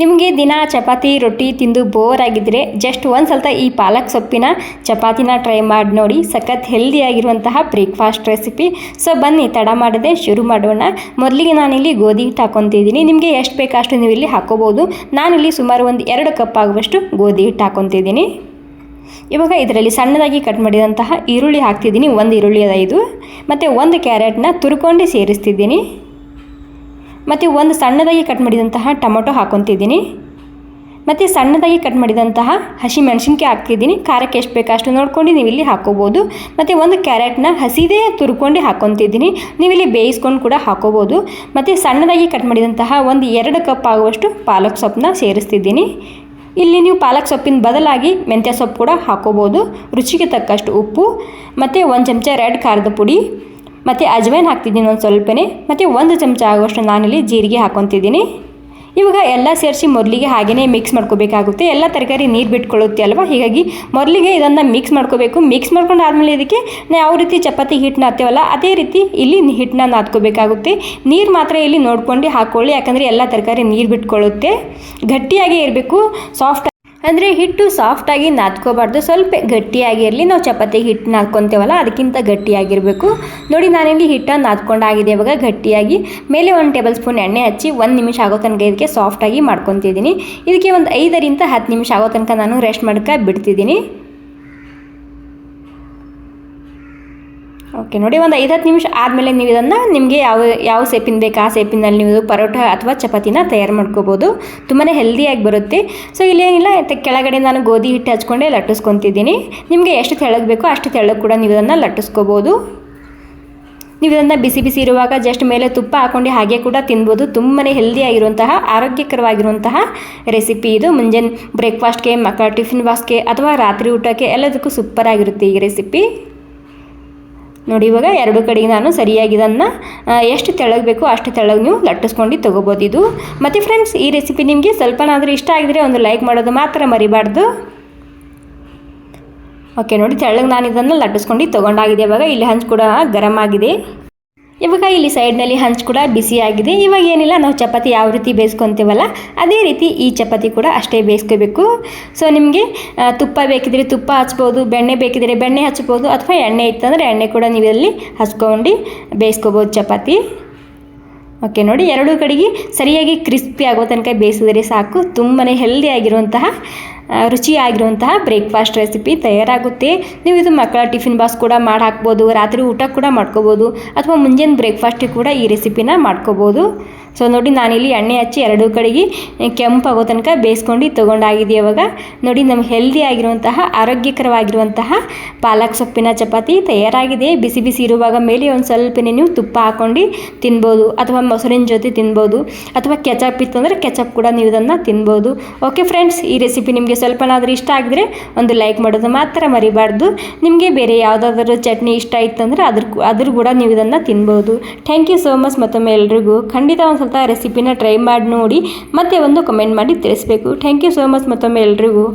ನಿಮಗೆ ದಿನ ಚಪಾತಿ, ರೊಟ್ಟಿ ತಿಂದು ಬೋರ್ ಆಗಿದ್ದರೆ ಜಸ್ಟ್ ಒಂದು ಸ್ವಲ್ಪ ಈ ಪಾಲಕ್ ಸೊಪ್ಪಿನ ಚಪಾತಿನ ಟ್ರೈ ಮಾಡಿ ನೋಡಿ. ಸಖತ್ ಹೆಲ್ದಿಯಾಗಿರುವಂತಹ ಬ್ರೇಕ್ಫಾಸ್ಟ್ ರೆಸಿಪಿ ಸೊ ಬನ್ನಿ, ತಡ ಮಾಡದೆ ಶುರು ಮಾಡೋಣ. ಮೊದಲಿಗೆ ನಾನಿಲ್ಲಿ ಗೋಧಿ ಹಿಟ್ಟು ಹಾಕೊತಿದ್ದೀನಿ. ನಿಮಗೆ ಎಷ್ಟು ಬೇಕಷ್ಟು ನೀವು ಇಲ್ಲಿ ಹಾಕೋಬೋದು. ನಾನಿಲ್ಲಿ ಸುಮಾರು ಒಂದು ಎರಡು ಕಪ್ ಆಗುವಷ್ಟು ಗೋಧಿ ಹಿಟ್ಟು ಹಾಕೊತಿದ್ದೀನಿ. ಇವಾಗ ಇದರಲ್ಲಿ ಸಣ್ಣದಾಗಿ ಕಟ್ ಮಾಡಿದಂತಹ ಈರುಳ್ಳಿ ಹಾಕ್ತಿದ್ದೀನಿ. ಒಂದು ಈರುಳ್ಳಿ ಅದ ಇದು. ಮತ್ತು ಒಂದು ಕ್ಯಾರೆಟ್ನ ತುರ್ಕೊಂಡು ಸೇರಿಸ್ತಿದ್ದೀನಿ. ಮತ್ತು ಒಂದು ಸಣ್ಣದಾಗಿ ಕಟ್ ಮಾಡಿದಂತಹ ಟೊಮೊಟೊ ಹಾಕೊತಿದ್ದೀನಿ. ಮತ್ತು ಸಣ್ಣದಾಗಿ ಕಟ್ ಮಾಡಿದಂತಹ ಹಸಿ ಮೆಣಸಿನ್ಕಾಯಿ ಹಾಕ್ತಿದ್ದೀನಿ. ಖಾರಕ್ಕೆ ಎಷ್ಟು ಬೇಕು ಅಷ್ಟು ನೋಡ್ಕೊಂಡು ನೀವು ಇಲ್ಲಿ ಹಾಕೋಬೋದು. ಮತ್ತು ಒಂದು ಕ್ಯಾರೆಟ್ನ ಹಸಿದೇ ತುರ್ಕೊಂಡು ಹಾಕೊತಿದ್ದೀನಿ. ನೀವು ಇಲ್ಲಿ ಬೇಯಿಸ್ಕೊಂಡು ಕೂಡ ಹಾಕೋಬೋದು. ಮತ್ತು ಸಣ್ಣದಾಗಿ ಕಟ್ ಮಾಡಿದಂತಹ ಒಂದು ಎರಡು ಕಪ್ ಆಗುವಷ್ಟು ಪಾಲಕ್ ಸೊಪ್ಪನ್ನ ಸೇರಿಸ್ತಿದ್ದೀನಿ. ಇಲ್ಲಿ ನೀವು ಪಾಲಕ್ ಸೊಪ್ಪಿನ ಬದಲಾಗಿ ಮೆಂತ್ಯ ಸೊಪ್ಪು ಕೂಡ ಹಾಕೋಬೋದು. ರುಚಿಗೆ ತಕ್ಕಷ್ಟು ಉಪ್ಪು, ಮತ್ತು ಒಂದು ಚಮಚ ರೆಡ್ ಖಾರದ ಪುಡಿ ಮತ್ತು ಅಜ್ವೈನ್ ಹಾಕ್ತಿದ್ದೀನಿ ಒಂದು ಸ್ವಲ್ಪನೇ. ಮತ್ತು ಒಂದು ಚಮಚ ಆಗುವಷ್ಟು ನಾನಿಲ್ಲಿ ಜೀರಿಗೆ ಹಾಕೊತಿದ್ದೀನಿ. ಇವಾಗ ಎಲ್ಲ ಸೇರಿಸಿ ಮೊದಲಿಗೆ ಹಾಗೆಯೇ ಮಿಕ್ಸ್ ಮಾಡ್ಕೋಬೇಕಾಗುತ್ತೆ. ಎಲ್ಲ ತರಕಾರಿ ನೀರು ಬಿಟ್ಕೊಳ್ಳುತ್ತೆ ಅಲ್ವಾ? ಹೀಗಾಗಿ ಮೊದಲಿಗೆ ಇದನ್ನು ಮಿಕ್ಸ್ ಮಾಡ್ಕೋಬೇಕು. ಮಿಕ್ಸ್ ಮಾಡ್ಕೊಂಡು ಆದಮೇಲೆ ಇದಕ್ಕೆ ನಾ ಯಾವ ರೀತಿ ಚಪಾತಿ ಹಿಟ್ಟನ್ನ ಹಾಕ್ತೇವಲ್ಲ, ಅದೇ ರೀತಿ ಇಲ್ಲಿ ಹಿಟ್ಟನ್ನ ನಾದ್ಕೋಬೇಕಾಗುತ್ತೆ. ನೀರು ಮಾತ್ರ ಇಲ್ಲಿ ನೋಡ್ಕೊಂಡು ಹಾಕ್ಕೊಳ್ಳಿ ಯಾಕಂದರೆ ಎಲ್ಲ ತರಕಾರಿ ನೀರು ಬಿಟ್ಕೊಳ್ಳುತ್ತೆ. ಗಟ್ಟಿಯಾಗಿ ಇರಬೇಕು. ಸಾಫ್ಟ್ ಅಂದರೆ ಹಿಟ್ಟು ಸಾಫ್ಟಾಗಿ ನಾದ್ಕೋಬಾರ್ದು. ಸ್ವಲ್ಪ ಗಟ್ಟಿಯಾಗಿರಲಿ ನಾವು ಚಪಾತಿ ಹಿಟ್ಟು ನಾದ್ಕೊತೇವಲ್ಲ, ಅದಕ್ಕಿಂತ ಗಟ್ಟಿಯಾಗಿರಬೇಕು. ನೋಡಿ, ನಾನಿಲ್ಲಿ ಹಿಟ್ಟನ್ನು ನಾದ್ಕೊಂಡಾಗಿದೆ. ಇವಾಗ ಗಟ್ಟಿಯಾಗಿ ಮೇಲೆ ಒಂದು ಟೇಬಲ್ ಸ್ಪೂನ್ ಎಣ್ಣೆ ಹಚ್ಚಿ ಒಂದು ನಿಮಿಷ ಆಗೋ ತನಕ ಇದಕ್ಕೆ ಸಾಫ್ಟಾಗಿ ಮಾಡ್ಕೊತಿದ್ದೀನಿ. ಇದಕ್ಕೆ ಒಂದು ಐದರಿಂದ ಹತ್ತು ನಿಮಿಷ ಆಗೋ ತನಕ ನಾನು ರೆಸ್ಟ್ ಮಾಡ್ಕ ಬಿಡ್ತಿದ್ದೀನಿ. ಓಕೆ ನೋಡಿ ಒಂದು ಐದು ಹತ್ತು ನಿಮಿಷ ಆದಮೇಲೆ ನೀವು ಇದನ್ನು ನಿಮಗೆ ಯಾವ ಯಾವ ಸೇಪಿನ ಬೇಕು ಆ ಸೇಪಿನಲ್ಲಿ ನೀವು ಪರೋಟ ಅಥವಾ ಚಪಾತಿನ ತಯಾರು ಮಾಡ್ಕೋಬೋದು. ತುಂಬಾ ಹೆಲ್ದಿಯಾಗಿ ಬರುತ್ತೆ. ಸೊ ಇಲ್ಲೇನಿಲ್ಲ ಕೆಳಗಡೆ ನಾನು ಗೋಧಿ ಹಿಟ್ಟು ಹಚ್ಕೊಂಡೆ, ಲಟ್ಟಿಸ್ಕೊತಿದ್ದೀನಿ. ನಿಮಗೆ ಎಷ್ಟು ತೆಳ್ಳಗೆ ಬೇಕೋ ಅಷ್ಟು ತೆಳ್ಳಗೆ ಕೂಡ ನೀವು ಇದನ್ನು ಲಟ್ಟಿಸ್ಕೋಬೋದು. ನೀವು ಇದನ್ನು ಬಿಸಿ ಬಿಸಿ ಇರುವಾಗ ಜಸ್ಟ್ ಮೇಲೆ ತುಪ್ಪ ಹಾಕೊಂಡು ಹಾಗೆ ಕೂಡ ತಿನ್ಬೋದು. ತುಂಬಾ ಹೆಲ್ದಿಯಾಗಿರುವಂತಹ ಆರೋಗ್ಯಕರವಾಗಿರುವಂತಹ ರೆಸಿಪಿ ಇದು. ಮುಂಜಾನೆ ಬ್ರೇಕ್ಫಾಸ್ಟ್ಗೆ ಮಕ್ಕಳ ಟಿಫಿನ್ ಬಾಕ್ಸ್ಗೆ ಅಥವಾ ರಾತ್ರಿ ಊಟಕ್ಕೆ ಎಲ್ಲದಕ್ಕೂ ಸೂಪರಾಗಿರುತ್ತೆ ಈ ರೆಸಿಪಿ ನೋಡಿ, ಇವಾಗ ಎರಡು ಕಡೆಗೆ ನಾನು ಸರಿಯಾಗಿ ಇದನ್ನು ಎಷ್ಟು ತೆಳಗಬೇಕು ಬೇಕೋ ಅಷ್ಟು ತೆಳಗೆ ನೀವು ಲಟ್ಟಿಸ್ಕೊಂಡು ತೊಗೋಬೋದು ಇದು. ಮತ್ತು ಫ್ರೆಂಡ್ಸ್ ಈ ರೆಸಿಪಿ ನಿಮಗೆ ಸ್ವಲ್ಪನಾದರೂ ಇಷ್ಟ ಆಗಿದರೆ ಒಂದು ಲೈಕ್ ಮಾಡೋದು ಮಾತ್ರ ಮರಿಬಾರ್ದು. ಓಕೆ ನೋಡಿ, ತೆಳಗೆ ನಾನು ಇದನ್ನು ಲಟ್ಟಿಸ್ಕೊಂಡು ತೊಗೊಂಡಾಗಿದೆ. ಇವಾಗ ಇಲ್ಲಿ ಹಂಚು ಕೂಡ ಗರಮ್ ಆಗಿದೆ. ಇವಾಗ ಇಲ್ಲಿ ಸೈಡ್ನಲ್ಲಿ ಹಂಚು ಕೂಡ ಬಿಸಿಯಾಗಿದೆ ಇವಾಗ ಏನಿಲ್ಲ, ನಾವು ಚಪಾತಿ ಯಾವ ರೀತಿ ಬೇಯಿಸ್ಕೊತೀವಲ್ಲ, ಅದೇ ರೀತಿ ಈ ಚಪಾತಿ ಕೂಡ ಅಷ್ಟೇ ಬೇಯಿಸ್ಕೋಬೇಕು. ಸೊ ನಿಮಗೆ ತುಪ್ಪ ಬೇಕಿದ್ರೆ ತುಪ್ಪ ಹಚ್ಬೋದು, ಬೆಣ್ಣೆ ಬೇಕಿದ್ರೆ ಬೆಣ್ಣೆ ಹಚ್ಬೋದು, ಅಥವಾ ಎಣ್ಣೆ ಇತ್ತಂದರೆ ಎಣ್ಣೆ ಕೂಡ ನೀವು ಇಲ್ಲಿ ಹಚ್ಕೊಂಡು ಬೇಯಿಸ್ಕೋಬೋದು ಚಪಾತಿ. ಓಕೆ ನೋಡಿ ಎರಡೂ ಕಡೆಗೆ ಸರಿಯಾಗಿ ಕ್ರಿಸ್ಪಿ ಆಗೋ ತನಕ ಬೇಯಿಸಿದ್ರೆ ಸಾಕು. ತುಂಬಾ ಹೆಲ್ದಿಯಾಗಿರುವಂತಹ ರುಚಿಯಾಗಿರುವಂತಹ ಬ್ರೇಕ್ಫಾಸ್ಟ್ ರೆಸಿಪಿ ತಯಾರಾಗುತ್ತೆ. ನೀವು ಇದು ಮಕ್ಕಳ ಟಿಫಿನ್ ಬಾಕ್ಸ್ ಕೂಡ ಮಾಡಿ ಹಾಕ್ಬೋದು ರಾತ್ರಿ ಊಟ ಕೂಡ ಮಾಡ್ಕೋಬೋದು, ಅಥವಾ ಮುಂಜಾನೆ ಬ್ರೇಕ್ಫಾಸ್ಟಿಗೆ ಕೂಡ ಈ ರೆಸಿಪಿನ ಮಾಡ್ಕೋಬೋದು. ಸೊ ನೋಡಿ ನಾನಿಲ್ಲಿ ಎಣ್ಣೆ ಹಚ್ಚಿ ಎರಡೂ ಕಡೆಗೆ ಕೆಂಪಾಗೋ ತನಕ ಬೇಯಿಸ್ಕೊಂಡು ತೊಗೊಂಡಾಗಿದೆ ಇವಾಗ. ನೋಡಿ ನಮ್ಗೆ ಹೆಲ್ದಿ ಆಗಿರುವಂತಹ, ಆರೋಗ್ಯಕರವಾಗಿರುವಂತಹ ಪಾಲಕ್ ಸೊಪ್ಪಿನ ಚಪಾತಿ ತಯಾರಾಗಿದೆ. ಬಿಸಿ ಬಿಸಿ ಇರುವಾಗ ಮೇಲೆ ಒಂದು ಸ್ವಲ್ಪನೇ ನೀವು ತುಪ್ಪ ಹಾಕ್ಕೊಂಡು ತಿನ್ಬೋದು, ಅಥವಾ ಮೊಸರಿನ ಜೊತೆ ತಿನ್ಬೋದು, ಅಥವಾ ಕೆಚಪ್ ಇತ್ತಂದರೆ ಕೆಚಪ್ ಕೂಡ ನೀವು ಇದನ್ನು ತಿನ್ಬೋದು. ಓಕೆ ಫ್ರೆಂಡ್ಸ್ ಈ ರೆಸಿಪಿ ನಿಮಗೆ ಸ್ವಲ್ಪನಾದರೂ ಇಷ್ಟ ಆಗಿದ್ರೆ ಒಂದು ಲೈಕ್ ಮಾಡೋದು ಮಾತ್ರ ಮರಿಬಾರ್ದು. ನಿಮಗೆ ಬೇರೆ ಯಾವುದಾದ್ರೂ ಚಟ್ನಿ ಇಷ್ಟ ಇತ್ತಂದರೆ ಅದ್ರ ಅದ್ರ ಕೂಡ ನೀವು ಇದನ್ನು ತಿನ್ಬೋದು. ಥ್ಯಾಂಕ್ ಯು ಸೋ ಮಚ್ ಮತ್ತೊಮ್ಮೆ ಎಲ್ರಿಗೂ. ಖಂಡಿತ ಒಂದು ಸ್ವಲ್ಪ ರೆಸಿಪಿನ ಟ್ರೈ ಮಾಡಿ ನೋಡಿ, ಮತ್ತೆ ಒಂದು ಕಮೆಂಟ್ ಮಾಡಿ ತಿಳಿಸ್ಬೇಕು. ಥ್ಯಾಂಕ್ ಯು ಸೋ ಮಚ್ ಮತ್ತೊಮ್ಮೆ ಎಲ್ರಿಗೂ.